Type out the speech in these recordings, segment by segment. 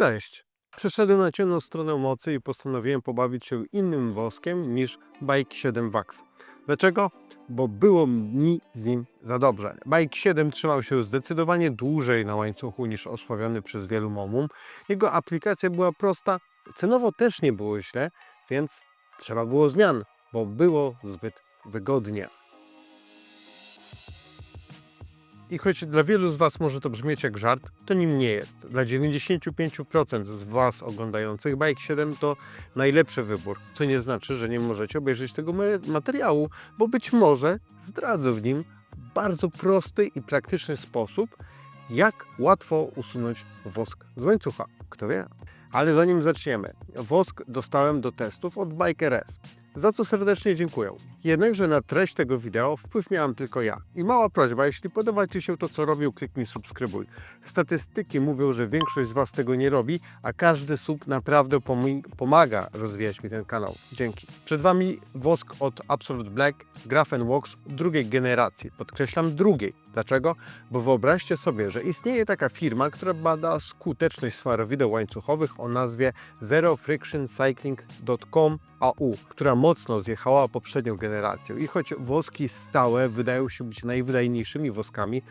Cześć! Przeszedłem na ciemną stronę mocy i postanowiłem pobawić się innym woskiem niż Bike 7 Wax. Dlaczego? Bo było mi z nim za dobrze. Bike 7 trzymał się zdecydowanie dłużej na łańcuchu niż osławiony przez wielu momum. Jego aplikacja była prosta, cenowo też nie było źle, więc trzeba było zmian, bo było zbyt wygodnie. I choć dla wielu z Was może to brzmieć jak żart, to nim nie jest. Dla 95% z Was oglądających Bike 7 to najlepszy wybór, co nie znaczy, że nie możecie obejrzeć tego ma- materiału, bo być może zdradzę w nim bardzo prosty i praktyczny sposób, jak łatwo usunąć wosk z łańcucha. Kto wie? Ale zanim zaczniemy, wosk dostałem do testów od Biker S za co serdecznie dziękuję. Jednakże na treść tego wideo wpływ miałam tylko ja. I mała prośba, jeśli podoba Ci się to, co robię, kliknij subskrybuj. Statystyki mówią, że większość z Was tego nie robi, a każdy sub naprawdę pomaga rozwijać mi ten kanał. Dzięki. Przed Wami wosk od Absolute Black Grafen Wax drugiej generacji. Podkreślam drugiej. Dlaczego? Bo wyobraźcie sobie, że istnieje taka firma, która bada skuteczność smarowideł łańcuchowych o nazwie ZeroFrictionCycling.com AU, która mocno zjechała poprzednią generacją. I choć woski stałe wydają się być najwydajniejszymi woskami,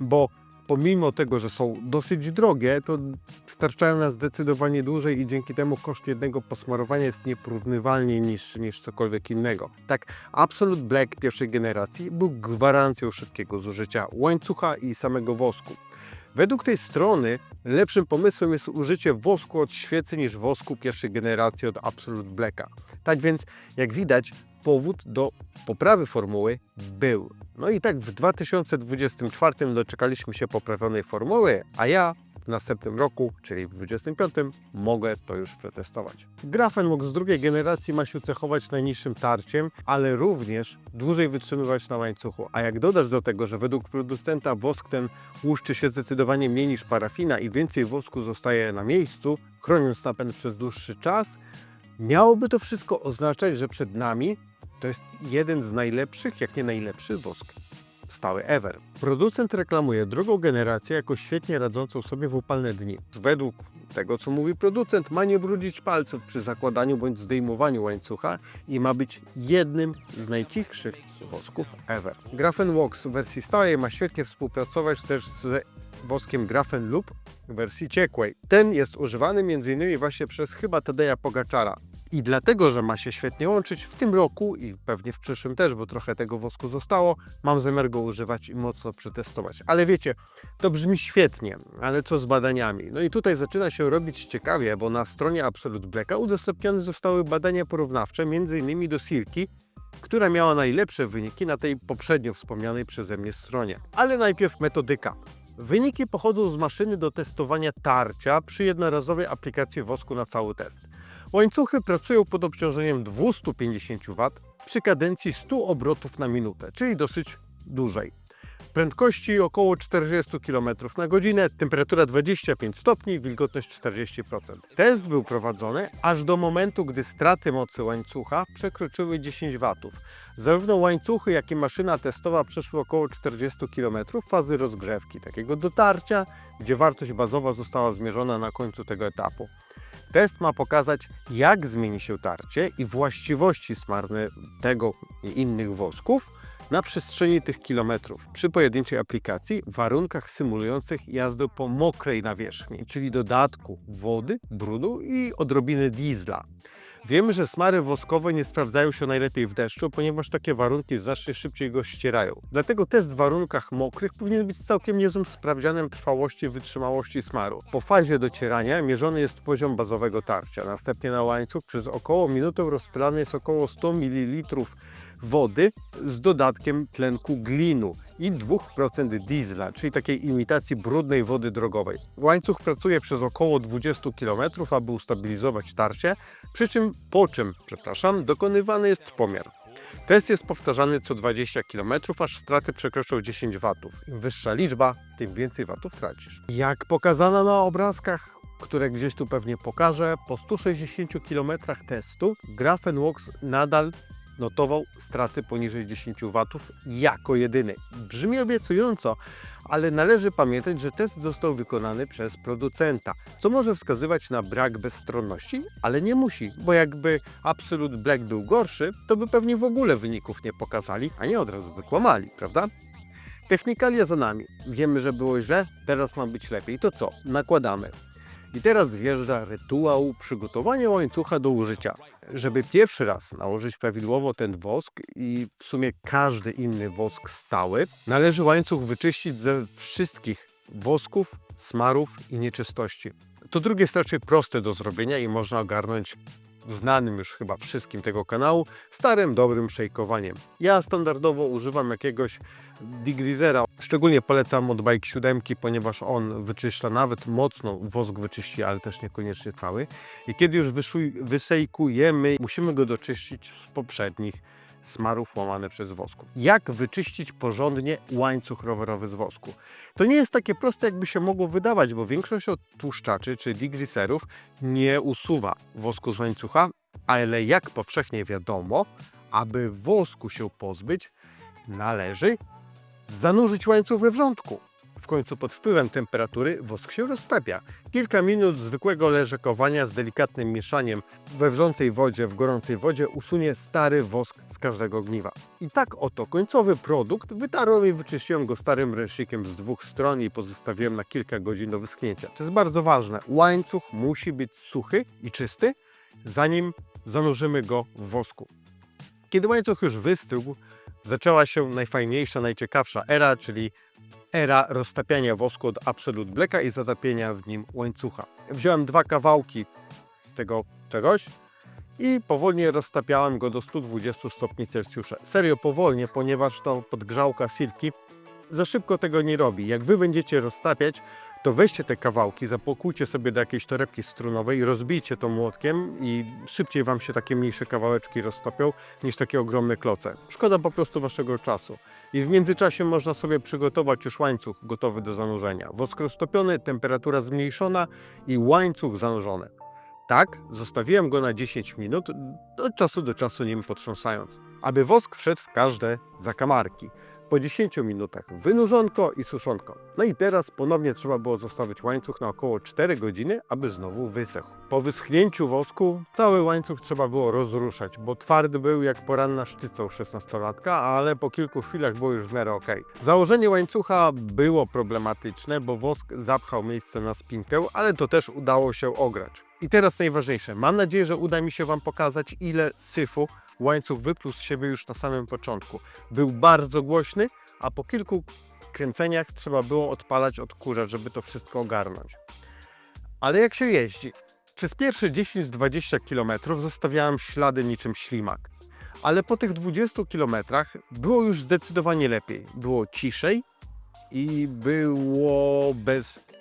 bo pomimo tego, że są dosyć drogie, to starczają nas zdecydowanie dłużej i dzięki temu koszt jednego posmarowania jest nieporównywalnie niższy niż cokolwiek innego. Tak, Absolute Black pierwszej generacji był gwarancją szybkiego zużycia łańcucha i samego wosku. Według tej strony lepszym pomysłem jest użycie wosku od świecy niż wosku pierwszej generacji od Absolute Blacka. Tak więc, jak widać, powód do poprawy formuły był. No i tak w 2024 doczekaliśmy się poprawionej formuły, a ja w następnym roku, czyli w 2025, mogę to już przetestować. Grafenwox z drugiej generacji ma się cechować najniższym tarciem, ale również dłużej wytrzymywać na łańcuchu. A jak dodasz do tego, że według producenta wosk ten łuszczy się zdecydowanie mniej niż parafina i więcej wosku zostaje na miejscu, chroniąc napęd przez dłuższy czas, miałoby to wszystko oznaczać, że przed nami to jest jeden z najlepszych, jak nie najlepszy wosk stały ever. Producent reklamuje drugą generację jako świetnie radzącą sobie w upalne dni. Według tego, co mówi producent, ma nie brudzić palców przy zakładaniu bądź zdejmowaniu łańcucha i ma być jednym z najcichszych wosków ever. Grafen Wax w wersji stałej ma świetnie współpracować też z woskiem Grafen Loop w wersji ciekłej. Ten jest używany m.in. właśnie przez chyba Tadeja Pogaczara. I dlatego, że ma się świetnie łączyć w tym roku i pewnie w przyszłym też, bo trochę tego wosku zostało, mam zamiar go używać i mocno przetestować. Ale wiecie, to brzmi świetnie, ale co z badaniami? No i tutaj zaczyna się robić ciekawie, bo na stronie Absolute Blacka udostępnione zostały badania porównawcze, m.in. do Silki, która miała najlepsze wyniki na tej poprzednio wspomnianej przeze mnie stronie. Ale najpierw metodyka. Wyniki pochodzą z maszyny do testowania tarcia przy jednorazowej aplikacji wosku na cały test. Łańcuchy pracują pod obciążeniem 250 W przy kadencji 100 obrotów na minutę, czyli dosyć dłużej. Prędkości około 40 km na godzinę, temperatura 25 stopni, wilgotność 40%. Test był prowadzony aż do momentu, gdy straty mocy łańcucha przekroczyły 10 W. Zarówno łańcuchy, jak i maszyna testowa przeszły około 40 km fazy rozgrzewki, takiego dotarcia, gdzie wartość bazowa została zmierzona na końcu tego etapu. Test ma pokazać, jak zmieni się tarcie i właściwości smarne tego i innych wosków na przestrzeni tych kilometrów przy pojedynczej aplikacji w warunkach symulujących jazdę po mokrej nawierzchni, czyli dodatku wody, brudu i odrobiny diesla. Wiemy, że smary woskowe nie sprawdzają się najlepiej w deszczu, ponieważ takie warunki znacznie szybciej go ścierają. Dlatego test w warunkach mokrych powinien być całkiem niezłym sprawdzianem trwałości i wytrzymałości smaru. Po fazie docierania mierzony jest poziom bazowego tarcia. Następnie na łańcuch przez około minutę rozpylany jest około 100 ml wody z dodatkiem tlenku glinu i 2% diesla, czyli takiej imitacji brudnej wody drogowej. Łańcuch pracuje przez około 20 km, aby ustabilizować tarcie, przy czym, po czym, przepraszam, dokonywany jest pomiar. Test jest powtarzany co 20 km, aż straty przekroczą 10 W. Im wyższa liczba, tym więcej watów tracisz. Jak pokazano na obrazkach, które gdzieś tu pewnie pokażę, po 160 km testu Grafenworks nadal notował straty poniżej 10 W jako jedyny. Brzmi obiecująco, ale należy pamiętać, że test został wykonany przez producenta, co może wskazywać na brak bezstronności, ale nie musi, bo jakby Absolute Black był gorszy, to by pewnie w ogóle wyników nie pokazali, a nie od razu by kłamali, prawda? Technikalia za nami. Wiemy, że było źle, teraz ma być lepiej. To co? Nakładamy. I teraz wjeżdża rytuał przygotowania łańcucha do użycia. Żeby pierwszy raz nałożyć prawidłowo ten wosk i w sumie każdy inny wosk stały, należy łańcuch wyczyścić ze wszystkich wosków, smarów i nieczystości. To drugie jest raczej proste do zrobienia i można ogarnąć znanym już chyba wszystkim tego kanału starym, dobrym szejkowaniem. Ja standardowo używam jakiegoś Digrizera. Szczególnie polecam od Bike 7, ponieważ on wyczyszcza nawet mocno, wosk wyczyści, ale też niekoniecznie cały. I kiedy już wyszuj, wysejkujemy, musimy go doczyścić z poprzednich smarów łamane przez wosku. Jak wyczyścić porządnie łańcuch rowerowy z wosku? To nie jest takie proste, jakby się mogło wydawać, bo większość odtłuszczaczy czy digriserów nie usuwa wosku z łańcucha, ale jak powszechnie wiadomo, aby wosku się pozbyć, należy zanurzyć łańcuch we wrzątku. W końcu pod wpływem temperatury wosk się roztapia. Kilka minut zwykłego leżakowania z delikatnym mieszaniem we wrzącej wodzie, w gorącej wodzie usunie stary wosk z każdego ogniwa. I tak oto końcowy produkt wytarłem i wyczyściłem go starym ręcznikiem z dwóch stron i pozostawiłem na kilka godzin do wyschnięcia. To jest bardzo ważne. Łańcuch musi być suchy i czysty, zanim zanurzymy go w wosku. Kiedy łańcuch już wystygł, zaczęła się najfajniejsza, najciekawsza era, czyli era roztapiania wosku od Absolute Blacka i zatapienia w nim łańcucha. Wziąłem dwa kawałki tego czegoś i powolnie roztapiałem go do 120 stopni Celsjusza. Serio powolnie, ponieważ to podgrzałka silki za szybko tego nie robi. Jak wy będziecie roztapiać, to weźcie te kawałki, zapokójcie sobie do jakiejś torebki strunowej, rozbijcie to młotkiem i szybciej wam się takie mniejsze kawałeczki roztopią niż takie ogromne kloce. Szkoda po prostu waszego czasu. I w międzyczasie można sobie przygotować już łańcuch gotowy do zanurzenia. Wosk roztopiony, temperatura zmniejszona i łańcuch zanurzony. Tak, zostawiłem go na 10 minut, od czasu do czasu nim potrząsając, aby wosk wszedł w każde zakamarki. Po 10 minutach wynurzonko i suszonko. No i teraz ponownie trzeba było zostawić łańcuch na około 4 godziny, aby znowu wysechł. Po wyschnięciu wosku cały łańcuch trzeba było rozruszać, bo twardy był jak poranna sztyca u 16-latka, ale po kilku chwilach było już w miarę ok. Założenie łańcucha było problematyczne, bo wosk zapchał miejsce na spinkę, ale to też udało się ograć. I teraz najważniejsze. Mam nadzieję, że uda mi się Wam pokazać, ile syfu łańcuch wypluł z siebie już na samym początku. Był bardzo głośny, a po kilku kręceniach trzeba było odpalać odkurzacz, żeby to wszystko ogarnąć. Ale jak się jeździ? Przez pierwsze 10-20 km zostawiałem ślady niczym ślimak. Ale po tych 20 km było już zdecydowanie lepiej. Było ciszej i było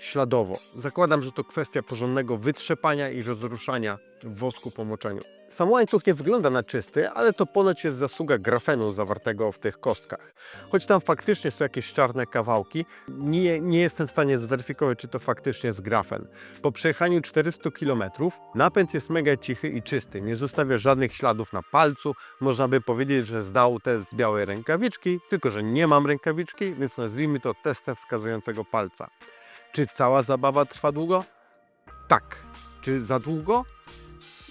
bezśladowo. Zakładam, że to kwestia porządnego wytrzepania i rozruszania w wosku po moczeniu. Sam łańcuch nie wygląda na czysty, ale to ponoć jest zasługa grafenu zawartego w tych kostkach. Choć tam faktycznie są jakieś czarne kawałki, nie, nie jestem w stanie zweryfikować, czy to faktycznie jest grafen. Po przejechaniu 400 km napęd jest mega cichy i czysty, nie zostawia żadnych śladów na palcu. Można by powiedzieć, że zdał test białej rękawiczki, tylko że nie mam rękawiczki, więc nazwijmy to testem wskazującego palca. Czy cała zabawa trwa długo? Tak. Czy za długo?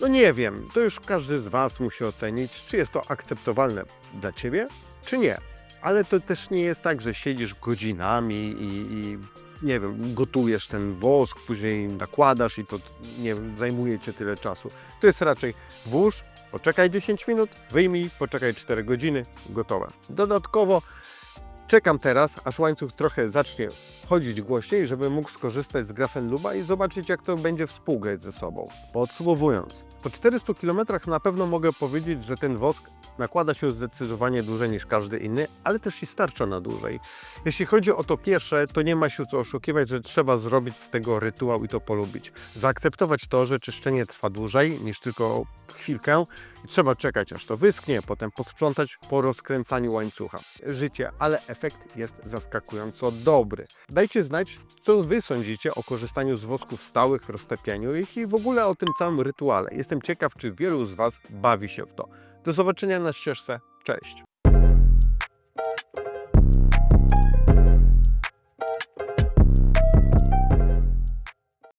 No nie wiem, to już każdy z Was musi ocenić, czy jest to akceptowalne dla Ciebie, czy nie. Ale to też nie jest tak, że siedzisz godzinami i, i nie wiem, gotujesz ten wosk, później nakładasz i to nie wiem, zajmuje Cię tyle czasu. To jest raczej włóż, poczekaj 10 minut, wyjmij, poczekaj 4 godziny, gotowe. Dodatkowo czekam teraz, aż łańcuch trochę zacznie chodzić głośniej, żeby mógł skorzystać z Grafenluba i zobaczyć, jak to będzie współgrać ze sobą. Podsumowując, po 400 km na pewno mogę powiedzieć, że ten wosk nakłada się zdecydowanie dłużej niż każdy inny, ale też i starcza na dłużej. Jeśli chodzi o to pierwsze, to nie ma się co oszukiwać, że trzeba zrobić z tego rytuał i to polubić. Zaakceptować to, że czyszczenie trwa dłużej niż tylko chwilkę i trzeba czekać aż to wyschnie, potem posprzątać po rozkręcaniu łańcucha. Życie, ale efekt jest zaskakująco dobry. Dajcie znać, co Wy sądzicie o korzystaniu z wosków stałych, roztapianiu ich i w ogóle o tym całym rytuale. Jestem ciekaw, czy wielu z Was bawi się w to. Do zobaczenia na ścieżce. Cześć!